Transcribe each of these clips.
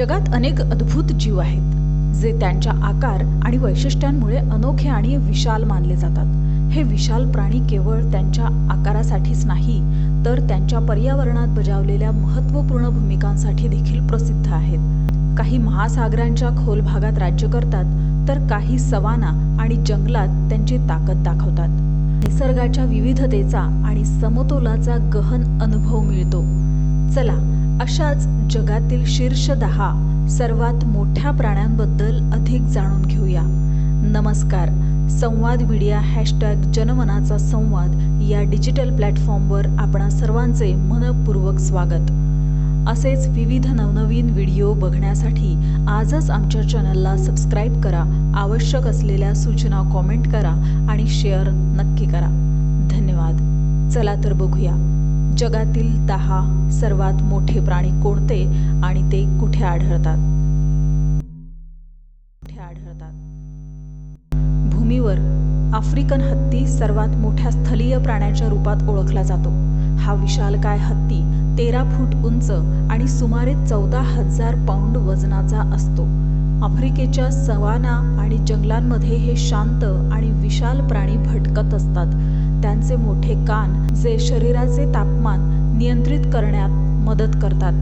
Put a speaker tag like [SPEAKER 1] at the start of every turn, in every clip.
[SPEAKER 1] जगात अनेक अद्भुत जीव आहेत जे त्यांच्या आकार आणि वैशिष्ट्यांमुळे अनोखे आणि विशाल मानले जातात. हे विशाल प्राणी केवळ त्यांच्या आकारासाठीच नाही तर त्यांच्या पर्यावरणात बजावलेल्या महत्त्वपूर्ण भूमिकांसाठी देखील प्रसिद्ध आहेत. काही महासागरांच्या खोल भागात राज्य करतात तर काही सवाना आणि जंगलात त्यांची ताकद दाखवतात. निसर्गाच्या विविधतेचा आणि समतोलाचा गहन अनुभव मिळतो. चला अशाच जगातील शीर्ष दहा सर्वात मोठ्या प्राण्यांबद्दल अधिक जाणून घेऊया. नमस्कार. संवाद मीडिया हॅशटॅग जनमनाचा संवाद या डिजिटल प्लॅटफॉर्मवर आपणा सर्वांचे मनपूर्वक स्वागत. असेच विविध नवनवीन व्हिडिओ बघण्यासाठी आजच आमच्या चॅनलला सबस्क्राईब करा आवश्यक असलेल्या सूचना कॉमेंट करा आणि शेअर नक्की करा. धन्यवाद. चला तर बघूया. जगातील दहा सर्वात मोठे प्राणी कोणते आणि ते कुठे आढळतात? कुठे आढळतात? भूमीवर आफ्रिकन हत्ती सर्वात मोठ्या स्थलीय प्राण्याच्या रूपात ओळखला जातो. हा विशालकाय हत्ती तेरा फूट उंच आणि सुमारे चौदा हजार पाऊंड वजनाचा असतो. आफ्रिकेच्या सवाना आणि जंगलांमध्ये हे शांत आणि विशाल प्राणी भटकत असतात. त्यांचे मोठे कान जे शरीराचे तापमान नियंत्रित करण्यात मदत करतात.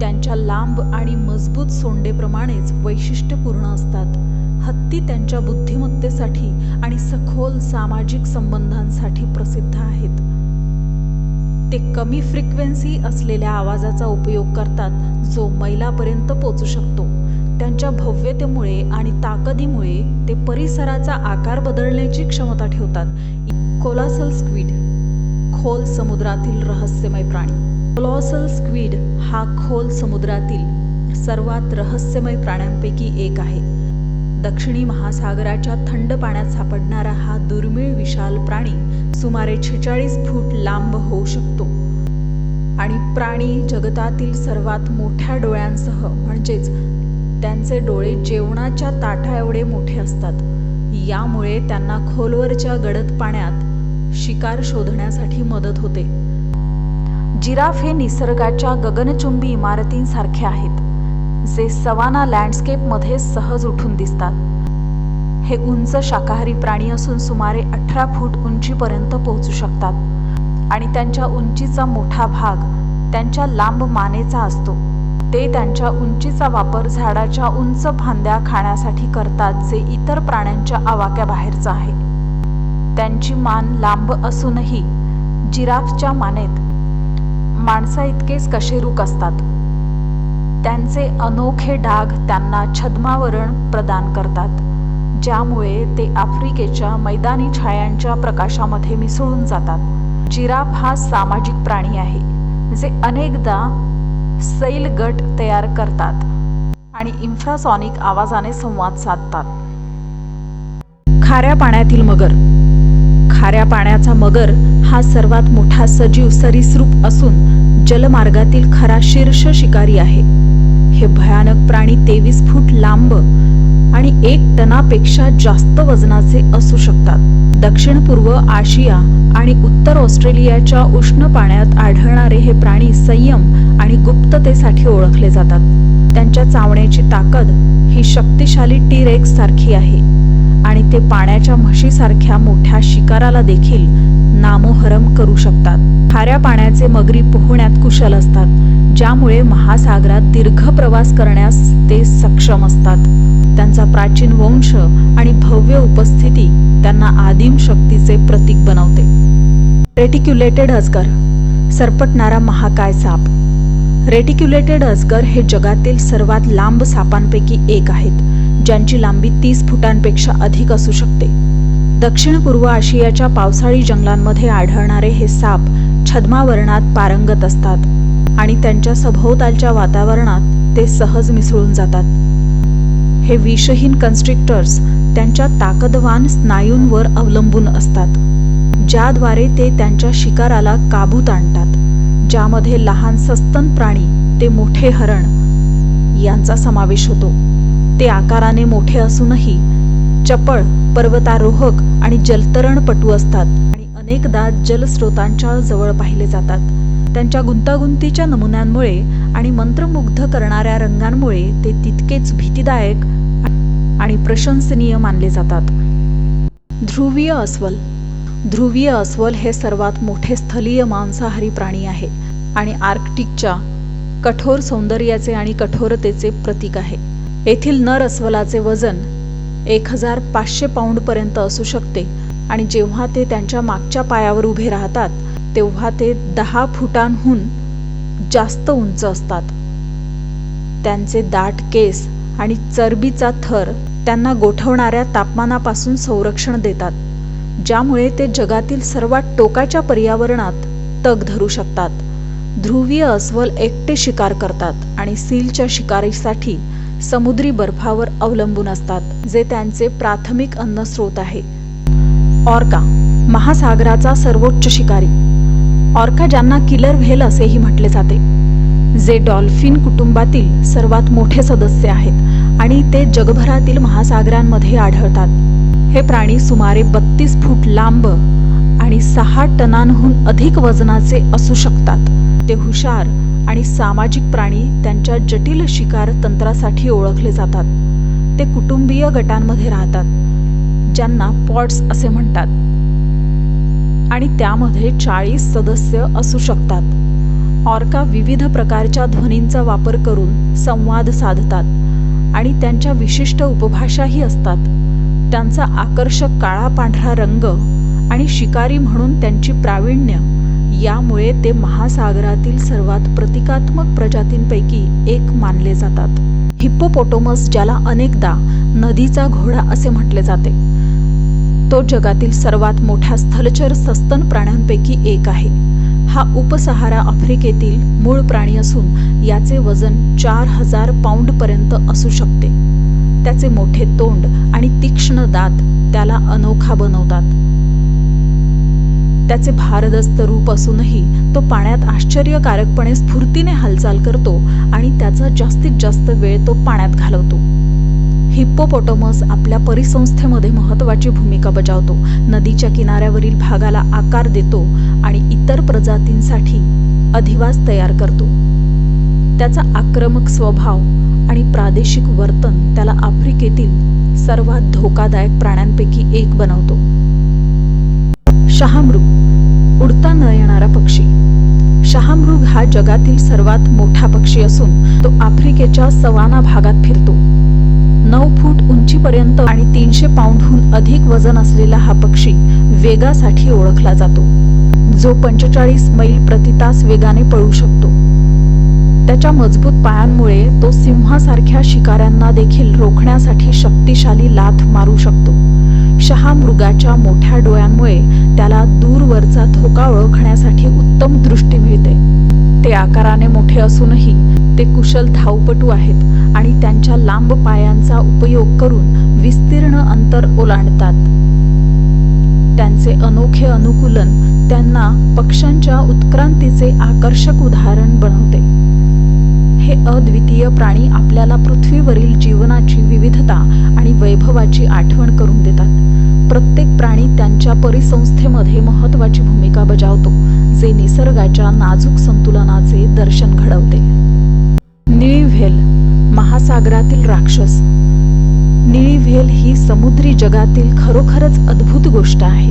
[SPEAKER 1] त्यांच्या लांब आणि मजबूत सोंडेप्रमाणेच वैशिष्ट्यपूर्ण असतात. हत्ती त्यांच्या बुद्धिमत्तेसाठी आणि सखोल सामाजिक संबंधांसाठी प्रसिद्ध आहेत. ते कमी फ्रिक्वेन्सी असलेल्या आवाजाचा उपयोग करतात जो मैलापर्यंत पोचू शकतो. त्यांच्या भव्यतेमुळे आणि ताकदीमुळे ते परिसराचा आकार बदलण्याची क्षमता ठेवतात. कोलासल स्क्विड खोल समुद्रातील रहस्यमय प्राणी कोलॉसल स्क्विड हा खोल समुद्रातील सर्वात रहस्यमय प्राण्यांपैकी एक आहे दक्षिणी महासागराच्या थंड पाण्यात सापडणारा हा दुर्मिळ विशाल प्राणी सुमारे छेचाळीस फूट लांब होऊ शकतो. आणि प्राणी जगतातील सर्वात मोठ्या डोळ्यांसह म्हणजेच त्यांचे डोळे जेवणाच्या ताटा एवढे मोठे असतात. यामुळे त्यांना खोलवरच्या गडद पाण्यात शिकार शोधण्यासाठी मदत होते. जिराफ हे निसर्गाच्या गगनचुंबी इमारतींसारखे आहेत जे सवाना लँडस्केपमध्ये सहज उठून दिसतात. हे उंच शाकाहारी प्राणी असून सुमारे अठरा फूट उंचीपर्यंत पोहोचू शकतात आणि त्यांच्या उंचीचा मोठा भाग त्यांच्या लांब मानेचा असतो. ते त्यांच्या उंचीचा वापर झाडाच्या उंच फांद्या खाण्यासाठी करतात जे इतर प्राण्यांच्या आवाक्याबाहेरचं आहे. त्यांची मान लांब असूनही जिराफच्या मानेत माणसा इतकेच कशेरूक असतात. त्यांचे अनोखे डाग त्यांना छद्मावरण प्रदान करतात ज्यामुळे ते आफ्रिकेच्या मैदानी छायांच्या प्रकाशामध्ये मिसळून जातात. जिराफ हा सामाजिक प्राणी आहे जे अनेकदा सैल गट तयार करतात आणि इन्फ्रासॉनिक आवाजाने संवाद साधतात. खाऱ्या पाण्यातील मगर खाऱ्या पाण्याचा मगर हा सर्वात मोठा सजीव सरीसृप असून जलमार्गातील खरा शीर्ष शिकारी आहे. हे भयानक प्राणी तेवीस फूट लांब आणि एक टनापेक्षा जास्त वजनाचे असू शकतात. दक्षिण पूर्व आशिया आणि उत्तर ऑस्ट्रेलियाच्या उष्ण पाण्यात आढळणारे हे प्राणी संयम आणि गुप्ततेसाठी ओळखले जातात. त्यांच्या चावण्याची ताकद ही शक्तिशाली टीरेक्स सारखी आहे आणि ते पाण्याच्या म्हशीसारख्या मोठ्या शिकाराला देखील नामोहरम करू शकतात. खाऱ्या पाण्याचे मगरी पोहण्यात कुशल असतात ज्यामुळे महासागरात दीर्घ प्रवास करण्यास ते सक्षम असतात. त्यांचा प्राचीन वंश आणि भव्य उपस्थिती त्यांना आदिम शक्तीचे प्रतीक बनवते. रेटिक्युलेटेड अजगर सरपटणारा महाकाय साप. रेटिक्युलेटेड अजगर हे जगातील सर्वात लांब सापांपैकी एक आहेत ज्यांची लांबी तीस फुटांपेक्षा अधिक असू शकते. दक्षिण पूर्व आशियाच्या पावसाळी जंगलांमध्ये आढळणारे हे साप छद्मावरणात पारंगत असतात आणि त्यांच्या सभोवतालच्या वातावरणात ते सहज मिसळून जातात. हे विषहीन कन्स्ट्रिक्टर्स त्यांच्या ताकदवान स्नायूंवर अवलंबून असतात ज्याद्वारे ते त्यांच्या शिकाराला काबूत आणतात ज्यामध्ये लहान सस्तन प्राणी ते मोठे हरण यांचा समावेश होतो. ते आकाराने मोठे असूनही चपळ पर्वतारोहक आणि जलतरणपटू असतात आणि अनेकदा जलस्रोतांच्या जवळ पाहिले जातात. त्यांच्या गुंतागुंतीच्या नमुन्यांमुळे आणि मंत्रमुग्ध करणाऱ्या रंगांमुळे ते तितकेच भीतीदायक आणि प्रशंसनीय मानले जातात. ध्रुवीय अस्वल. ध्रुवीय अस्वल हे सर्वात मोठे स्थलीय मांसाहारी प्राणी आहे आणि आर्क्टिकच्या कठोर सौंदर्याचे आणि कठोरतेचे प्रतीक आहे. येथील नर अस्वलाचे वजन एक हजार पाचशे पाऊंडपर्यंत असू शकते. आणि जेव्हा ते त्यांच्या मागच्या पायावर उभे राहतात तेव्हा ते दहा फुटांहून जास्त उंच असतात. त्यांचे दाट केस आणि चरबीचा थर त्यांना गोठवणाऱ्या तापमानापासून संरक्षण देतात ज्यामुळे ते जगातील सर्वात टोकाच्या पर्यावरणात तग धरू शकतात. ध्रुवीय अस्वल एकटे शिकार करतात आणि सीलच्या शिकारीसाठी समुद्री बर्फावर अवलंबून असतात जे त्यांचे प्राथमिक अन्न स्रोत आहे. ऑर्का महासागराचा सर्वोच्च शिकारी. ऑर्का ज्यांना किलर व्हेल असेही म्हटले जाते जे डॉल्फिन कुटुंबातील सर्वात मोठे सदस्य आहेत आणि ते जगभरातील महासागरांमध्ये आढळतात. हे प्राणी सुमारे बत्तीस फूट लांब आणि सहा टनांहून अधिक वजनाचे असू शकतात. ते हुशार आणि सामाजिक प्राणी त्यांच्या जटिल शिकार तंत्रासाठी ओळखले जातात. ते कुटुंबीय गटांमध्ये राहतात ज्यांना पॉट्स असे म्हणतात. आणि त्यामध्ये चाळीस सदस्य असू शकतात. ऑर्का विविध प्रकारच्या ध्वनींचा वापर करून संवाद साधतात आणि त्यांच्या विशिष्ट उपभाषाही असतात. त्यांचा आकर्षक काळा पांढरा रंग आणि शिकारी म्हणून त्यांची प्रावीण्य यामुळे ते महासागरातील सर्वात प्रतिकात्मक प्रजातींपैकी एक मानले जातात. हिप्पोपोटोमस ज्याला अनेकदा नदीचा घोडा असे म्हटले जाते तो जगातील सर्वात मोठ्या स्थलचर सस्तन प्राण्यांपैकी एक आहे. हा उपसहारा आफ्रिकेतील मूळ प्राणी असून याचे वजन चार हजार पाऊंडपर्यंत असू शकते. त्याचे मोठे तोंड आणि तीक्ष्ण दात त्याला अनोखा बनवतात. त्याचे भारदस्त रूप असूनही तो पाण्यात आश्चर्यकारकपणे स्फूर्तीने हालचाल करतो आणि त्याचा जास्तीत जास्त वेळ तो पाण्यात घालवतो. हिप्पोपोटोमस आपल्या परिसंस्थेमध्ये महत्त्वाची भूमिका बजावतो. नदीच्या किनाऱ्यावरील भागाला आकार देतो आणि इतर प्रजातींसाठी अधिवास तयार करतो. त्याचा आक्रमक स्वभाव आणि प्रादेशिक वर्तन त्याला आफ्रिकेतील सर्वात धोकादायक प्राण्यांपैकी एक बनवतो. शहामृग उडता न येणारा पक्षी. शहामृग हा जगातील सर्वात मोठा पक्षी असून तो आफ्रिकेच्या सवाना भागात फिरतो. नऊ फूट उंचीपर्यंत आणि तीनशे पाऊंडहून अधिक वजन असलेला हा पक्षी वेगासाठी ओळखला जातो. जो पंचेचाळीस मैल प्रति तास वेगाने पळू शकतो. त्याच्या मजबूत पायांमुळे तो सिंहासारख्या शिकाऱ्यांना देखील रोखण्यासाठी शक्तिशाली लाथ मारू शकतो. मृगाच्या मोठ्या डोळ्यांमुळे त्याला दूरवरचा धोका ओळखण्यासाठी उत्तम दृष्टी मिळते. ते आकाराने मोठे असूनही ते कुशल धावपटू आहेत आणि त्यांच्या लांब पायांचा उपयोग करून विस्तीर्ण अंतर ओलांडतात. त्यांचे अनोखे अनुकूलन त्यांना पक्ष्यांच्या उत्क्रांतीचे आकर्षक उदाहरण बनवते. हे अद्वितीय प्राणी आपल्याला पृथ्वीवरील जीवनाची विविधता आणि वैभवाची आठवण करून देतात. प्रत्येक प्राणी त्यांच्या परिसंस्थेमध्ये महत्त्वाची भूमिका बजावतो जे निसर्गाच्या नाजूक संतुलनाचे दर्शन घडवते. निळी व्हेल महासागरातील राक्षस. निळी व्हेल ही समुद्री जगातील खरोखरच अद्भुत गोष्ट आहे.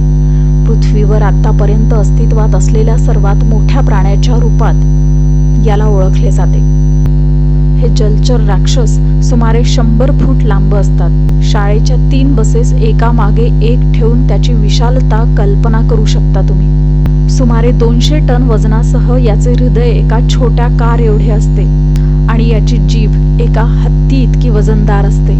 [SPEAKER 1] पृथ्वीवर आतापर्यंत अस्तित्वात असलेल्या सर्वात मोठ्या प्राण्याच्या रूपात याला ओळखले जाते. जलचर राक्षस सुमारे शंभर फूट लांब असतात. शाळेच्या तीन बसेस एका मागे एक ठेवून त्याची विशालता कल्पना करू शकता तुम्ही. सुमारे दोनशे टन वजनासह याचे हृदय एका छोट्या कार एवढे असते आणि याची जीभ एका हत्ती इतकी वजनदार असते.